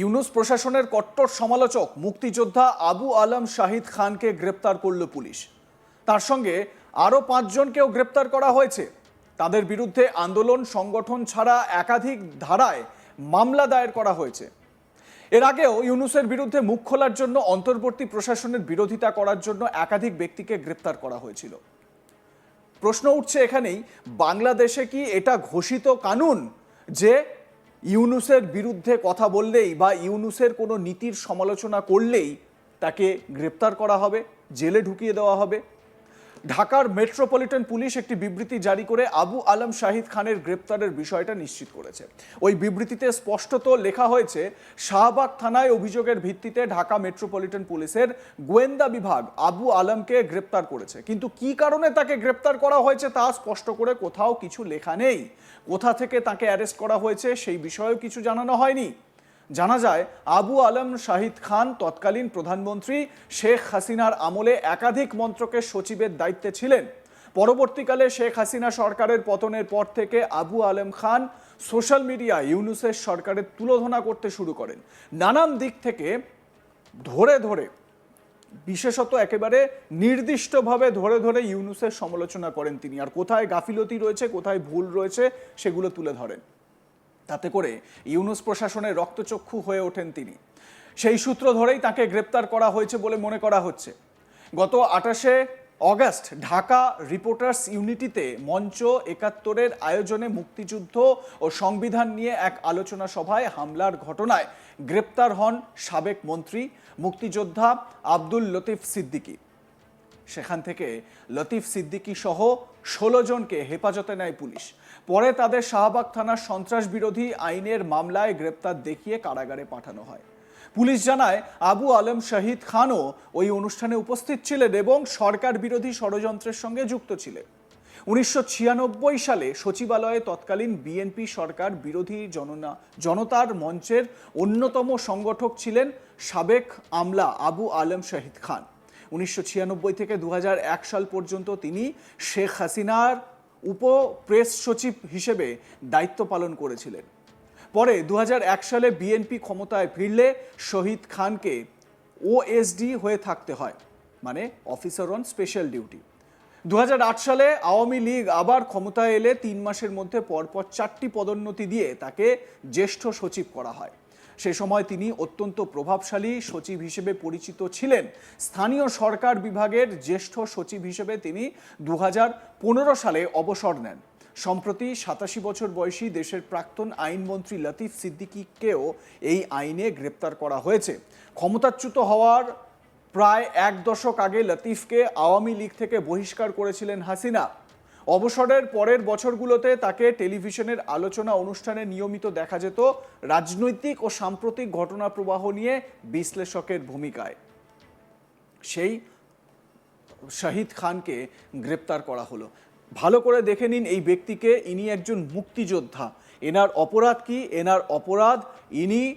ইউনুস প্রশাসনের কট্টর সমালোচক মুক্তিযোদ্ধা আবু আলম শাহিদ খানকে গ্রেপ্তার করল পুলিশ। তার সঙ্গে আরও পাঁচজনকেও গ্রেপ্তার করা হয়েছে। তাদের বিরুদ্ধে আন্দোলন, সংগঠন ছাড়া একাধিক ধারায় মামলা দায়ের করা হয়েছে। এর আগেও ইউনুসের বিরুদ্ধে মুখ খোলার জন্য অন্তর্বর্তী প্রশাসনের বিরোধিতা করার জন্য একাধিক ব্যক্তিকে গ্রেপ্তার করা হয়েছিল। প্রশ্ন উঠছে এখানেই, বাংলাদেশে কি এটা ঘোষিত কানুন যে ইউনুসের বিরুদ্ধে কথা বললেই বা ইউনুসের কোনো নীতির সমালোচনা করলেই তাকে গ্রেপ্তার করা হবে, জেলে ঢুকিয়ে দেওয়া হবে। ঢাকার মেট্রোপলিটন পুলিশ একটি বিবৃতি জারি করে আবু আলম শাহিদ খানের গ্রেপ্তারের বিষয়টা নিশ্চিত করেছে। ওই বিবৃতিতে স্পষ্টত লেখা হয়েছে, শাহবাগ থানায় অভিযোগের ভিত্তিতে ঢাকা মেট্রোপলিটন পুলিশের গোয়েন্দা বিভাগ আবু আলমকে গ্রেপ্তার করেছে। কিন্তু কি কারণে তাকে গ্রেপ্তার করা হয়েছে তা স্পষ্ট করে কোথাও কিছু লেখা নেই। কোথা থেকে তাকে অ্যারেস্ট করা হয়েছে সেই বিষয়েও কিছু জানানো হয়নি। জানা যায়, আবু আলম শাহিদ খান তৎকালীন প্রধানমন্ত্রী শেখ হাসিনার আমলে একাধিক মন্ত্রকের সচিবের দায়িত্বে ছিলেন। পরবর্তীকালে শেখ হাসিনা সরকারের পতনের পর থেকে আবু আলম খান সোশ্যাল মিডিয়া ইউনুসের সরকারের তুলোধনা করতে শুরু করেন। নানান দিক থেকে ধরে ধরে, বিশেষত একেবারে নির্দিষ্টভাবে ধরে ধরে ইউনুসের সমালোচনা করেন তিনি। আর কোথায় গাফিলতি রয়েছে, কোথায় ভুল রয়েছে, সেগুলো তুলে ধরেন। তাতে করে ইউনুস প্রশাসনের রক্তচক্ষু হয়ে ওঠেন তিনি। সেই সূত্র ধরেই তাকে গ্রেপ্তার করা হয়েছে বলে মনে করা হচ্ছে। গত আঠাশে অগাস্ট ঢাকা রিপোর্টার্স ইউনিটিতে মঞ্চ একাত্তরের আয়োজনে মুক্তিযুদ্ধ ও সংবিধান নিয়ে এক আলোচনা সভায় হামলার ঘটনায় গ্রেপ্তার হন সাবেক মন্ত্রী, মুক্তিযোদ্ধা আব্দুল লতিফ সিদ্দিকী। সেখান থেকে লতিফ সিদ্দিকী সহ ষোলো জনকে হেফাজতে নেয় পুলিশ। পরে তাদের শাহবাগ থানার সন্ত্রাস বিরোধী আইনের মামলায় গ্রেপ্তার দেখিয়ে কারাগারে পাঠানো হয়। পুলিশ জানায়, আবু আলম শহীদ খানও ওই অনুষ্ঠানে উপস্থিত ছিলেন এবং সরকার বিরোধী ষড়যন্ত্রের সঙ্গে যুক্ত ছিলেন। উনিশশো ছিয়ানব্বই সালে সচিবালয়ে তৎকালীন বিএনপি সরকার বিরোধী জননা, জনতার মঞ্চের অন্যতম সংগঠক ছিলেন সাবেক আমলা আবু আলম শহীদ খান। উনিশশো ছিয়ানব্বই থেকে দু হাজার এক সাল পর্যন্ত তিনি শেখ হাসিনার উপ প্রেস সচিব হিসেবে দায়িত্ব পালন করেছিলেন। পরে দু হাজার এক সালে বিএনপি ক্ষমতায় ফিরলে শহীদ খানকে ওএসডি হয়ে থাকতে হয় মানে অফিসার অন স্পেশাল ডিউটি। দু হাজার আট সালে আওয়ামী লীগ আবার ক্ষমতায় এলে তিন মাসের মধ্যে পরপর চারটি পদোন্নতি দিয়ে তাকে জ্যেষ্ঠ সচিব করা হয়। সে সময় তিনি অত্যন্ত প্রভাবশালী সচিব হিসেবে পরিচিত ছিলেন। স্থানীয় সরকার বিভাগের জ্যেষ্ঠ সচিব হিসেবে তিনি দু হাজার পনেরো সালে অবসর নেন। সম্প্রতি সাতাশি বছর বয়সী দেশের প্রাক্তন আইনমন্ত্রী লতিফ সিদ্দিকীকেও এই আইনে গ্রেপ্তার করা হয়েছে। ক্ষমতাচ্যুত হওয়ার প্রায় এক দশক আগে লতিফকে আওয়ামী লীগ থেকে বহিষ্কার করেছিলেন হাসিনা। অবসরের পরের বছরগুলোতে তাকে টেলিভিশনের আলোচনা অনুষ্ঠানে নিয়মিত দেখা যেত রাজনৈতিক ও সাম্প্রতিক ঘটনা প্রবাহ নিয়ে বিশ্লেষকের ভূমিকায়। সেই শাহিদ খানকে গ্রেপ্তার করা হলো। ভালো করে দেখে নিন এই ব্যক্তিকে। ইনি একজন মুক্তিযোদ্ধা। এনার অপরাধ কি? এনার অপরাধ ইনি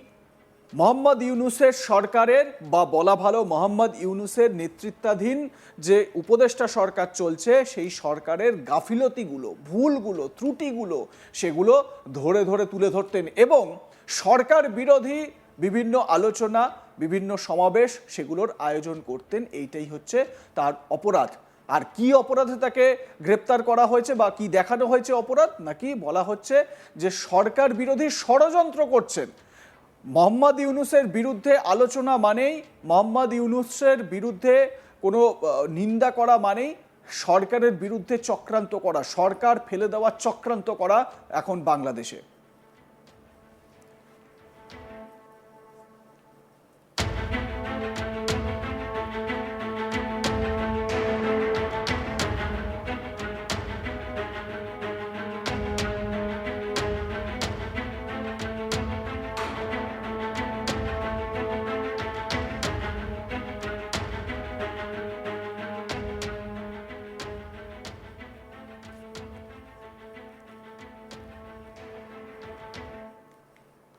মোহাম্মদ ইউনুসের সরকারের বা বলা ভালো মোহাম্মদ ইউনুসের নেতৃত্বাধীন যে উপদেষ্টা সরকার চলছে, সেই সরকারের গাফিলতিগুলো, ভুলগুলো, ত্রুটিগুলো, সেগুলো ধরে ধরে তুলে ধরতেন এবং সরকার বিরোধী বিভিন্ন আলোচনা, বিভিন্ন সমাবেশ সেগুলোর আয়োজন করতেন। এইটাই হচ্ছে তার অপরাধ। আর কি অপরাধে তাকে গ্রেপ্তার করা হয়েছে বা কি দেখানো হয়েছে অপরাধ, নাকি বলা হচ্ছে যে সরকার বিরোধী ষড়যন্ত্র করছেন মোহাম্মদ ইউনুসের বিরুদ্ধে আলোচনা মানেই, মোহাম্মদ ইউনুসের বিরুদ্ধে কোনো নিন্দা করা মানেই সরকারের বিরুদ্ধে চক্রান্ত করা, সরকার ফেলে দেওয়া চক্রান্ত করা এখন বাংলাদেশে।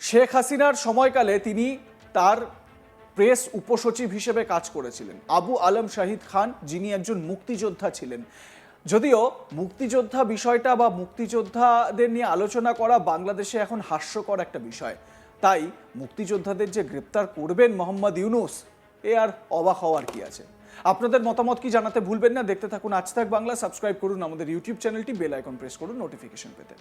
শেখ হাসিনার সময়কালে তিনি তার প্রেস উপসচিব হিসেবে কাজ করেছিলেন। আবু আলম শাহিদ খান যিনি একজন মুক্তিযোদ্ধা ছিলেন। যদিও মুক্তিযোদ্ধা বিষয়টা বা মুক্তিযোদ্ধাদের নিয়ে আলোচনা করা বাংলাদেশে এখন হাস্যকর একটা বিষয়। তাই মুক্তিযোদ্ধাদের যে গ্রেপ্তার করবেন মোহাম্মদ ইউনুস, এ আর অবাক হওয়ার কি আছে? আপনাদের মতামত কি জানাতে ভুলবেন না? দেখতে থাকুন আজ থাক বাংলা, সাবস্ক্রাইব করুন আমাদের ইউটিউব চ্যানেলটি, বেল আইকন প্রেস করুন নোটিফিকেশন পেতে।